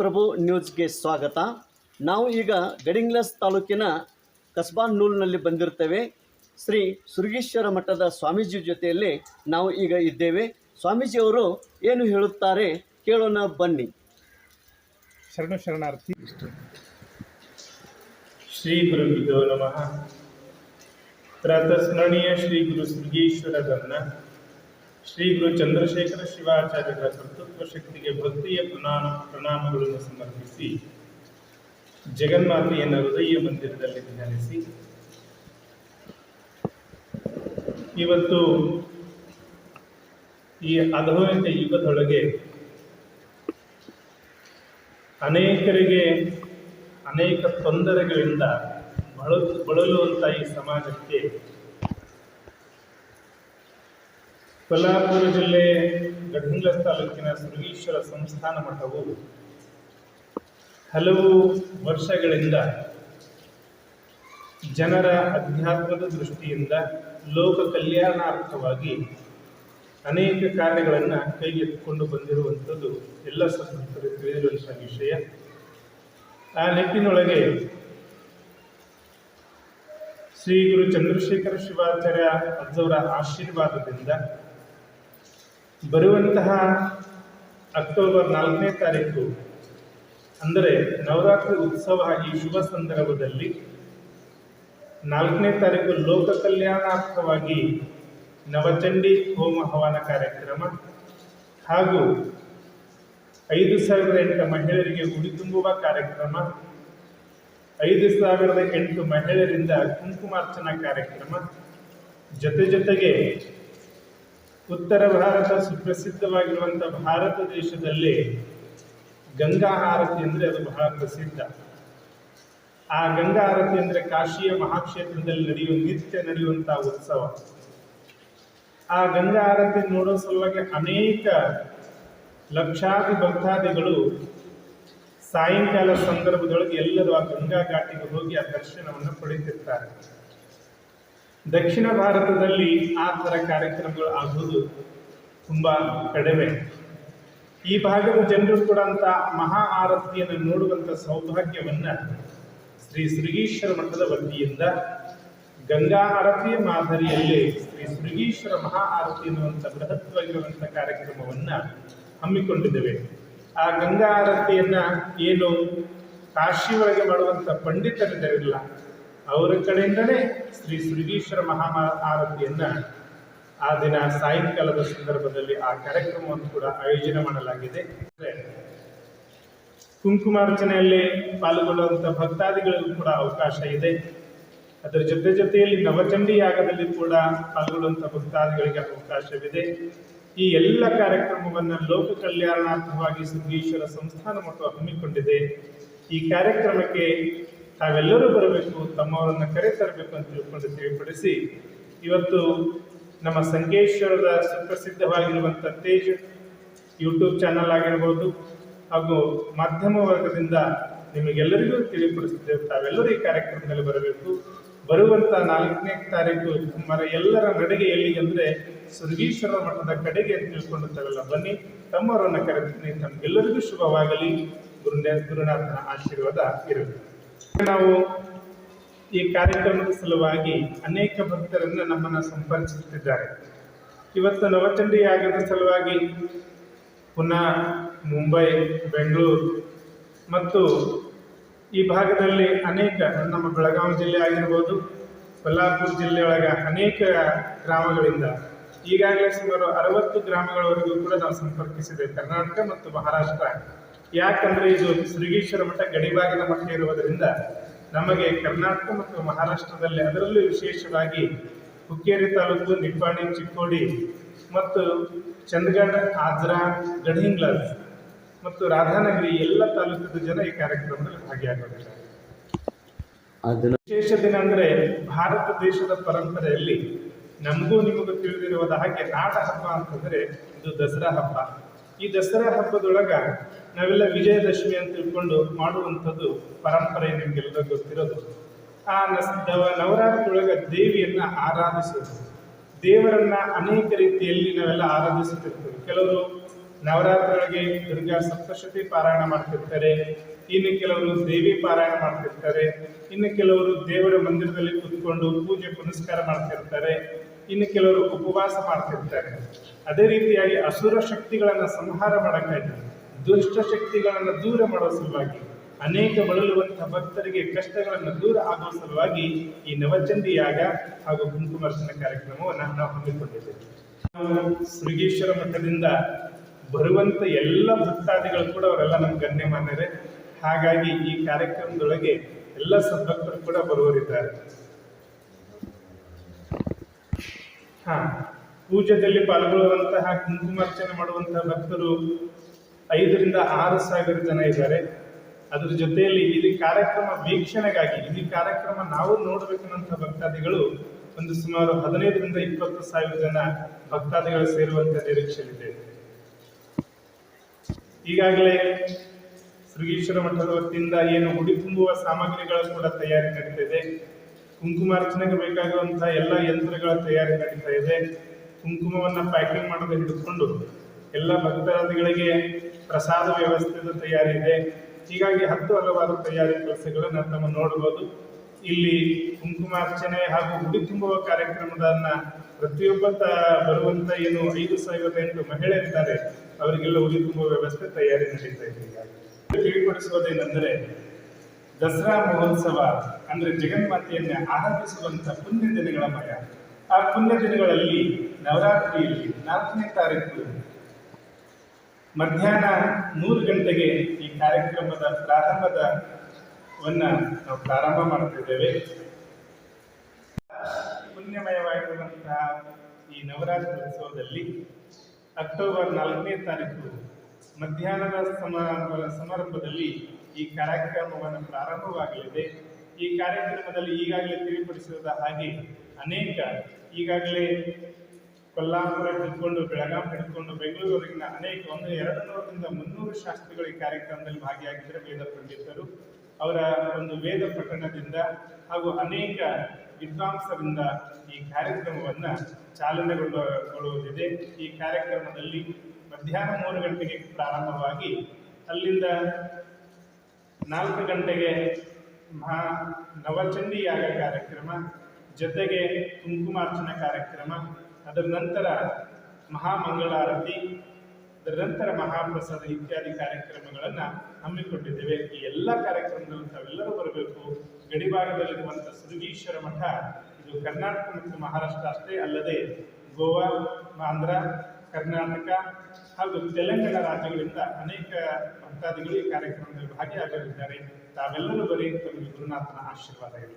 ಪ್ರಭು ನ್ಯೂಸ್ಗೆ ಸ್ವಾಗತ. ನಾವು ಈಗ ಗಡಿಂಗ್ಲಸ್ ತಾಲೂಕಿನ ಕಸ್ಬಾನ್ನೂಲ್ನಲ್ಲಿ ಬಂದಿರ್ತೇವೆ. ಶ್ರೀ ಸುರಗೀಶ್ವರ ಮಠದ ಸ್ವಾಮೀಜಿ ಜೊತೆಯಲ್ಲಿ ನಾವು ಈಗ ಇದ್ದೇವೆ. ಸ್ವಾಮೀಜಿಯವರು ಏನು ಹೇಳುತ್ತಾರೆ ಕೇಳೋಣ ಬನ್ನಿ. ಶರಣ ಶರಣಾರ್ಥಿ. ಶ್ರೀ ಗುರು ನಮಃ. ಪ್ರಾತಸ್ಮರಣೀಯ ಶ್ರೀ ಗುರು ಸುರ್ಗೀಶ್ವರರನ್ನ ಶ್ರೀ ಗುರು ಚಂದ್ರಶೇಖರ ಶಿವಾಚಾರ್ಯರ ಕರ್ತೃತ್ವ ಶಕ್ತಿಗೆ ಭಕ್ತಿಯ ಪ್ರಣಾಮ ಪ್ರಣಾಮಗಳನ್ನು ಸಮರ್ಪಿಸಿ ಜಗನ್ಮಾತೆಯನ್ನು ಹೃದಯ ಮಂದಿರದಲ್ಲಿ ಧ್ಯಾನಿಸಿ. ಇವತ್ತು ಈ ಆಧುನಿಕ ಯುಗದೊಳಗೆ ಅನೇಕರಿಗೆ ಅನೇಕ ತೊಂದರೆಗಳಿಂದ ಬಳಲು ಬಳಲುವಂಥ ಈ ಸಮಾಜಕ್ಕೆ ಕೊಲ್ಲಾಪುರ ಜಿಲ್ಲೆ ಗಢಿಂಗ್ಲ ತಾಲೂಕಿನ ಸುರಗೀಶ್ವರ ಸಂಸ್ಥಾನ ಮಠವು ಹಲವು ವರ್ಷಗಳಿಂದ ಜನರ ಅಧ್ಯಾತ್ಮದ ದೃಷ್ಟಿಯಿಂದ ಲೋಕ ಕಲ್ಯಾಣಾರ್ಥವಾಗಿ ಅನೇಕ ಕಾರ್ಯಗಳನ್ನು ಕೈಗೆತ್ತಿಕೊಂಡು ಬಂದಿರುವಂಥದ್ದು ಎಲ್ಲ ಸದ್ಭಕ್ತರಿಗೆ ತಿಳಿದಿರುವಂಥ ವಿಷಯ. ಆ ನಿಟ್ಟಿನೊಳಗೆ ಶ್ರೀ ಗುರು ಚಂದ್ರಶೇಖರ ಶಿವಾಚಾರ್ಯ ಅಜ್ಜವರ ಆಶೀರ್ವಾದದಿಂದ ಬರುವಂತಹ ಅಕ್ಟೋಬರ್ ನಾಲ್ಕನೇ ತಾರೀಕು, ಅಂದರೆ ನವರಾತ್ರಿ ಉತ್ಸವ ಈ ಶುಭ ಸಂದರ್ಭದಲ್ಲಿ ನಾಲ್ಕನೇ ತಾರೀಕು ಲೋಕ ಕಲ್ಯಾಣಾರ್ಥವಾಗಿ ನವಚಂಡಿ ಹೋಮ ಹವನ ಕಾರ್ಯಕ್ರಮ ಹಾಗೂ ಐದು ಸಾವಿರದ ಎಂಟು ಮಹಿಳೆಯರಿಗೆ ಉಡಿ ತುಂಬುವ ಕಾರ್ಯಕ್ರಮ, ಐದು ಸಾವಿರದ ಎಂಟು ಮಹಿಳೆಯರಿಂದ ಕುಂಕುಮಾರ್ಚನಾ ಕಾರ್ಯಕ್ರಮ, ಜೊತೆ ಜೊತೆಗೆ ಉತ್ತರ ಭಾರತ ಸುಪ್ರಸಿದ್ಧವಾಗಿರುವಂಥ ಭಾರತ ದೇಶದಲ್ಲಿ ಗಂಗಾ ಆರತಿ ಅಂದರೆ ಅದು ಬಹಳ ಪ್ರಸಿದ್ಧ. ಆ ಗಂಗಾ ಆರತಿ ಅಂದರೆ ಕಾಶಿಯ ಮಹಾಕ್ಷೇತ್ರದಲ್ಲಿ ನಡೆಯುವ ನಿತ್ಯ ನಡೆಯುವಂಥ ಉತ್ಸವ. ಆ ಗಂಗಾ ಆರತಿ ನೋಡೋ ಸಲುವಾಗಿ ಅನೇಕ ಲಕ್ಷಾದಿ ಭಕ್ತಾದಿಗಳು ಸಾಯಂಕಾಲ ಸಂದರ್ಭದೊಳಗೆ ಎಲ್ಲರೂ ಆ ಗಂಗಾ ಘಾಟಿಗೆ ಹೋಗಿ ಆ ದರ್ಶನವನ್ನು ಪಡೆಯುತ್ತಿರ್ತಾರೆ ದಕ್ಷಿಣ ಭಾರತದಲ್ಲಿ ಆ ಥರ ಕಾರ್ಯಕ್ರಮಗಳು ಆಗುವುದು ತುಂಬ ಕಡಿಮೆ. ಈ ಭಾಗದ ಜನರು ಕೂಡ ಅಂತ ಮಹಾ ಆರತಿಯನ್ನು ನೋಡುವಂಥ ಸೌಭಾಗ್ಯವನ್ನು ಶ್ರೀ ಸೃಗೀಶ್ವರ ಮಠದ ವತಿಯಿಂದ ಗಂಗಾ ಆರತಿಯ ಮಾದರಿಯಲ್ಲಿ ಶ್ರೀ ಸೃಗೀಶ್ವರ ಮಹಾ ಆರತಿ ಎನ್ನುವಂಥ ಬೃಹತ್ವಾಗಿರುವಂಥ ಕಾರ್ಯಕ್ರಮವನ್ನು ಹಮ್ಮಿಕೊಂಡಿದ್ದೇವೆ. ಆ ಗಂಗಾ ಆರತಿಯನ್ನು ಏನು ಕಾಶಿ ಒಳಗೆ ಮಾಡುವಂಥ ಪಂಡಿತರಿದ್ದಾರಿಲ್ಲ ಅವರ ಕಡೆಯಿಂದಲೇ ಶ್ರೀ ಸುರಗೀಶ್ವರ ಮಹಾ ಆರತಿಯನ್ನ ಆ ದಿನ ಸಾಯಂಕಾಲದ ಸಂದರ್ಭದಲ್ಲಿ ಆ ಕಾರ್ಯಕ್ರಮವನ್ನು ಕೂಡ ಆಯೋಜನೆ ಮಾಡಲಾಗಿದೆ. ಕುಂಕುಮಾರ್ಚನೆಯಲ್ಲಿ ಪಾಲ್ಗೊಳ್ಳುವಂಥ ಭಕ್ತಾದಿಗಳಿಗೂ ಕೂಡ ಅವಕಾಶ ಇದೆ. ಅದರ ಜೊತೆ ಜೊತೆಯಲ್ಲಿ ನವಚಂಡಿ ಯಾಗದಲ್ಲಿ ಕೂಡ ಪಾಲ್ಗೊಳ್ಳುವಂಥ ಭಕ್ತಾದಿಗಳಿಗೆ ಅವಕಾಶವಿದೆ. ಈ ಎಲ್ಲ ಕಾರ್ಯಕ್ರಮವನ್ನು ಲೋಕ ಕಲ್ಯಾಣಾರ್ಥವಾಗಿ ಸಿದ್ದೇಶ್ವರ ಸಂಸ್ಥಾನ ಮತ್ತು ಹಮ್ಮಿಕೊಂಡಿದೆ. ಈ ಕಾರ್ಯಕ್ರಮಕ್ಕೆ ತಾವೆಲ್ಲರೂ ಬರಬೇಕು, ತಮ್ಮವರನ್ನು ಕರೆ ತರಬೇಕು ಅಂತ ತಿಳ್ಕೊಂಡು ತಿಳಿಪಡಿಸಿ ಇವತ್ತು ನಮ್ಮ ಸಂಕೇಶ್ವರದ ಸುಪ್ರಸಿದ್ಧವಾಗಿರುವಂಥ ತೇಜ್ ಯೂಟ್ಯೂಬ್ ಚಾನಲ್ ಆಗಿರ್ಬೋದು ಹಾಗೂ ಮಾಧ್ಯಮ ವರ್ಗದಿಂದ ನಿಮಗೆಲ್ಲರಿಗೂ ತಿಳಿಪಡಿಸಿದ್ದೇವೆ ತಾವೆಲ್ಲರೂ ಈ ಕಾರ್ಯಕ್ರಮದಲ್ಲಿ ಬರಬೇಕು. ಬರುವಂಥ ನಾಲ್ಕನೇ ತಾರೀಕು ಮರ ಎಲ್ಲರ ನಡೆಗೆ ಎಲ್ಲಿ ಅಂದರೆ ಸುರಗೀಶ್ವರ ಮಠದ ಕಡೆಗೆ ಅಂತ ತಿಳ್ಕೊಂಡು ತಾವೆಲ್ಲ ಬನ್ನಿ, ತಮ್ಮವರನ್ನು ಕರೆತೀನಿ ತಮಗೆಲ್ಲರಿಗೂ ಶುಭವಾಗಲಿ. ಗುರುನೇ ಗುರುನಾಥನ ಆಶೀರ್ವಾದ ಇರಲಿ. ನಾವು ಈ ಕಾರ್ಯಕ್ರಮದ ಸಲುವಾಗಿ ಅನೇಕ ಭಕ್ತರನ್ನ ನಮ್ಮನ್ನ ಸಂಪರ್ಕಿಸುತ್ತಿದ್ದಾರೆ. ಇವತ್ತು ನವಚಂಡಿ ಸಲುವಾಗಿ ಪುನಃ ಮುಂಬೈ, ಬೆಂಗಳೂರು ಮತ್ತು ಈ ಭಾಗದಲ್ಲಿ ಅನೇಕ ನಮ್ಮ ಬೆಳಗಾವಿ ಜಿಲ್ಲೆ ಆಗಿರ್ಬೋದು, ಕೊಲ್ಲಾಪುರ ಜಿಲ್ಲೆಯೊಳಗೆ ಅನೇಕ ಗ್ರಾಮಗಳಿಂದ ಈಗಾಗಲೇ ಸುಮಾರು ಅರವತ್ತು ಗ್ರಾಮಗಳವರೆಗೂ ಕೂಡ ನಾವು ಸಂಪರ್ಕಿಸಿದೆ. ಕರ್ನಾಟಕ ಮತ್ತು ಮಹಾರಾಷ್ಟ್ರ. ಯಾಕಂದ್ರೆ ಇದು ಶೃಗೀಶ್ವರ ಮಠ ಗಡಿಭಾಗದ ಮಠ ಇರುವುದರಿಂದ ನಮಗೆ ಕರ್ನಾಟಕ ಮತ್ತು ಮಹಾರಾಷ್ಟ್ರದಲ್ಲಿ ಅದರಲ್ಲೂ ವಿಶೇಷವಾಗಿ ಹುಕ್ಕೇರಿ ತಾಲೂಕು ನಿಪ್ಪಾಣಿ ಚಿಕ್ಕೋಡಿ ಮತ್ತು ಚಂದಗಢ ಆಜ್ರಾ ಗಢಿಂಗ್ಲಸ್ ಮತ್ತು ರಾಧಾನಗರಿ ಎಲ್ಲ ತಾಲೂಕದ ಜನ ಈ ಕಾರ್ಯಕ್ರಮದಲ್ಲಿ ಭಾಗಿಯಾಗಿದ್ದಾರೆ ವಿಶೇಷ ದಿನ ಅಂದ್ರೆ ಭಾರತ ದೇಶದ ಪರಂಪರೆಯಲ್ಲಿ ನಮಗೂ ನಿಮಗೂ ತಿಳಿದಿರುವುದ ಹಾಗೆ ನಾಡ ಹಬ್ಬ ಅಂತಂದ್ರೆ ಇದು ದಸರಾ ಹಬ್ಬ. ಈ ದಸರಾ ಹಬ್ಬದೊಳಗ ನಾವೆಲ್ಲ ವಿಜಯದಶಮಿ ಅಂತ ತಿಳ್ಕೊಂಡು ಮಾಡುವಂಥದ್ದು ಪರಂಪರೆ ನಿಮಗೆಲ್ಲ ಗೊತ್ತಿರೋದು. ಆ ನಸ್, ದವ- ನವರಾತ್ರಿ ಒಳಗ ದೇವಿಯನ್ನ ಆರಾಧಿಸೋದು. ದೇವರನ್ನ ಅನೇಕ ರೀತಿಯಲ್ಲಿ ನಾವೆಲ್ಲ ಆರಾಧಿಸುತ್ತಿರ್ತೇವೆ. ಕೆಲವರು ನವರಾತ್ರಿಯೊಳಗೆ ದುರ್ಗಾ ಸಪ್ತಶತಿ ಪಾರಾಯಣ ಮಾಡ್ತಿರ್ತಾರೆ, ಇನ್ನು ಕೆಲವರು ದೇವಿ ಪಾರಾಯಣ ಮಾಡ್ತಿರ್ತಾರೆ, ಇನ್ನು ಕೆಲವರು ದೇವರ ಮಂದಿರದಲ್ಲಿ ಕುತ್ಕೊಂಡು ಪೂಜೆ ಪುನಸ್ಕಾರ ಮಾಡ್ತಿರ್ತಾರೆ, ಇನ್ನು ಕೆಲವರು ಉಪವಾಸ ಮಾಡ್ತಿರ್ತಾರೆ. ಅದೇ ರೀತಿಯಾಗಿ ಅಸುರ ಶಕ್ತಿಗಳನ್ನ ಸಂಹಾರ ಮಾಡಕ್ಕಾಗಿ ದುಷ್ಟ ಶಕ್ತಿಗಳನ್ನ ದೂರ ಮಾಡುವ ಸಲುವಾಗಿ, ಅನೇಕ ಬಳಲುವಂತಹ ಭಕ್ತರಿಗೆ ಕಷ್ಟಗಳನ್ನು ದೂರ ಆಗುವ ಸಲುವಾಗಿ ಈ ನವಚಂದಿ ಯಾಗ ಹಾಗೂ ಕುಂಕುಮರ್ಶನ ಕಾರ್ಯಕ್ರಮವನ್ನು ನಾವು ಹಮ್ಮಿಕೊಂಡಿದ್ದೇವೆ. ನಾವು ಮಠದಿಂದ ಬರುವಂತ ಎಲ್ಲ ಭಕ್ತಾದಿಗಳು ಕೂಡ ಅವರೆಲ್ಲ ನಮ್ಮ ಗಣ್ಯಮಾನ್ಯರೇ. ಹಾಗಾಗಿ ಈ ಕಾರ್ಯಕ್ರಮದೊಳಗೆ ಎಲ್ಲ ಸದ್ಭಕ್ತರು ಕೂಡ ಬರುವರಿದ್ದಾರೆ ಹಾ, ಪೂಜೆಯಲ್ಲಿ ಪಾಲ್ಗೊಳ್ಳುವಂತಹ ಕುಂಕುಮಾರ್ಚನೆ ಮಾಡುವಂತಹ ಭಕ್ತರು ಐದರಿಂದ ಆರು ಸಾವಿರ ಜನ ಇದ್ದಾರೆ. ಅದರ ಜೊತೆಯಲ್ಲಿ ಇಲ್ಲಿ ಕಾರ್ಯಕ್ರಮ ವೀಕ್ಷಣೆಗಾಗಿ, ಈ ಕಾರ್ಯಕ್ರಮ ನಾವು ನೋಡ್ಬೇಕನ್ನಂತ ಭಕ್ತಾದಿಗಳು ಒಂದು ಸುಮಾರು ಹದಿನೈದರಿಂದ ಇಪ್ಪತ್ತು ಸಾವಿರ ಜನ ಭಕ್ತಾದಿಗಳು ಸೇರುವಂತ ನಿರೀಕ್ಷೆಯಿದೆ ಈಗಾಗಲೇ ಶೃಗೀಶ್ವರ ಮಠದ ವತಿಯಿಂದ ಏನು ಹುಡಿ ತುಂಬುವ ಸಾಮಗ್ರಿಗಳು ಕೂಡ ತಯಾರಿ ನಡೀತಿದೆ ಕುಂಕುಮಾರ್ಚನೆಗೆ ಬೇಕಾಗುವಂತಹ ಎಲ್ಲ ಯಂತ್ರಗಳ ತಯಾರಿ ನಡೀತಾ ಇದೆ. ಕುಂಕುಮವನ್ನ ಪ್ಯಾಕಿಂಗ್ ಮಾಡೋದು ಹಿಡಿದುಕೊಂಡು ಎಲ್ಲ ಭಕ್ತಾದಿಗಳಿಗೆ ಪ್ರಸಾದ ವ್ಯವಸ್ಥೆದ ತಯಾರಿ ಇದೆ ಹೀಗಾಗಿ ಹತ್ತು ಹಲವಾರು ತಯಾರಿ ಕೆಲಸಗಳನ್ನು ತಮ್ಮ ನೋಡಬಹುದು ಇಲ್ಲಿ ಕುಂಕುಮಾರ್ಚನೆ ಹಾಗೂ ಉಡಿ ತುಂಬುವ ಕಾರ್ಯಕ್ರಮದನ್ನ ಪ್ರತಿಯೊಬ್ಬ ಬರುವಂತ ಏನು ಐದು ಸಾವಿರದ ಎಂಟು ಮಹಿಳೆಯರಿದ್ದಾರೆ ಅವರಿಗೆಲ್ಲ ಉಡಿ ತುಂಬುವ ವ್ಯವಸ್ಥೆ ತಯಾರಿ ನಡೀತಾ ಇದೆ. ತಿಳಿಪಡಿಸುವುದೇನೆಂದರೆ ದಸರಾ ಮಹೋತ್ಸವ ಅಂದ್ರೆ ಜಗನ್ಮಾತೆಯನ್ನ ಆರಾಧಿಸುವಂತ ಪುಣ್ಯ ದಿನಗಳ ಮಯ. ಆ ಪುಣ್ಯ ದಿನಗಳಲ್ಲಿ ನವರಾತ್ರಿಯಲ್ಲಿ ನಾಲ್ಕನೇ ತಾರೀಕು ಮಧ್ಯಾಹ್ನ ಮೂರು ಗಂಟೆಗೆ ಈ ಕಾರ್ಯಕ್ರಮದ ಪ್ರಾರಂಭದ ವನ್ನ ನಾವು ಪ್ರಾರಂಭ ಮಾಡುತ್ತಿದ್ದೇವೆ ಪುಣ್ಯಮಯವಾಗಿರುವಂತಹ ಈ ನವರಾತ್ರಿ ಉತ್ಸವದಲ್ಲಿ ಅಕ್ಟೋಬರ್ ನಾಲ್ಕನೇ ತಾರೀಕು ಮಧ್ಯಾಹ್ನದ ಸಮಾರಂಭ ಸಮಾರಂಭದಲ್ಲಿ ಈ ಕಾರ್ಯಕ್ರಮವನ್ನು ಪ್ರಾರಂಭವಾಗಲಿದೆ. ಈ ಕಾರ್ಯಕ್ರಮದಲ್ಲಿ ಈಗಾಗಲೇ ತಿಳಿಪಡಿಸಿದ ಹಾಗೆ ಅನೇಕ ಈಗಾಗಲೇ ಕೊಲ್ಲಾಪುರ ಹಿಡ್ಕೊಂಡು ಬೆಳಗಾಂ ಹಿಡ್ಕೊಂಡು ಬೆಂಗಳೂರಿನ ಅನೇಕ, ಒಂದು ಎರಡು ನೂರರಿಂದ ಮುನ್ನೂರು ಶಾಸ್ತ್ರಿಗಳು ಈ ಕಾರ್ಯಕ್ರಮದಲ್ಲಿ ಭಾಗಿಯಾಗಿದ್ದರೆ ವೇದ ಪಂಡಿತರು. ಅವರ ಒಂದು ವೇದ ಪಠಣದಿಂದ ಹಾಗೂ ಅನೇಕ ವಿದ್ವಾಂಸರಿಂದ ಈ ಕಾರ್ಯಕ್ರಮವನ್ನ ಚಾಲನೆಗೊಳ್ಳುವುದಿದೆ ಈ ಕಾರ್ಯಕ್ರಮದಲ್ಲಿ ಮಧ್ಯಾಹ್ನ ಮೂರು ಗಂಟೆಗೆ ಪ್ರಾರಂಭವಾಗಿ ಅಲ್ಲಿಂದ ನಾಲ್ಕು ಗಂಟೆಗೆ ಮಹಾ ನವಚಂಡಿ ಯಾಗ ಕಾರ್ಯಕ್ರಮ, ಜೊತೆಗೆ ಕುಂಕುಮಾರ್ಚನ ಕಾರ್ಯಕ್ರಮ ಅದರ ನಂತರ ಮಹಾಮಂಗಳಾರತಿ, ಅದರ ನಂತರ ಮಹಾಪ್ರಸಾದ ಇತ್ಯಾದಿ ಕಾರ್ಯಕ್ರಮಗಳನ್ನು ಹಮ್ಮಿಕೊಂಡಿದ್ದೇವೆ. ಈ ಎಲ್ಲ ಕಾರ್ಯಕ್ರಮಗಳು ತಾವೆಲ್ಲರೂ ಬರಬೇಕು. ಗಡಿಭಾಗದಲ್ಲಿರುವಂಥ ಸುರುಗೀಶ್ವರ ಮಠ, ಇದು ಕರ್ನಾಟಕ ಮತ್ತು ಮಹಾರಾಷ್ಟ್ರ ಅಷ್ಟೇ ಅಲ್ಲದೆ ಗೋವಾ, ಆಂಧ್ರ, ಕರ್ನಾಟಕ ಹಾಗೂ ತೆಲಂಗಾಣ ರಾಜ್ಯಗಳಿಂದ ಅನೇಕ ಭಕ್ತಾದಿಗಳು ಈ ಕಾರ್ಯಕ್ರಮದಲ್ಲಿ ಭಾಗಿಯಾಗಲಿದ್ದಾರೆ. ತಾವೆಲ್ಲರೂ ಬರೀ ತಮಗೆ ಗುರುನಾಥನ ಆಶೀರ್ವಾದ ಇರಲಿ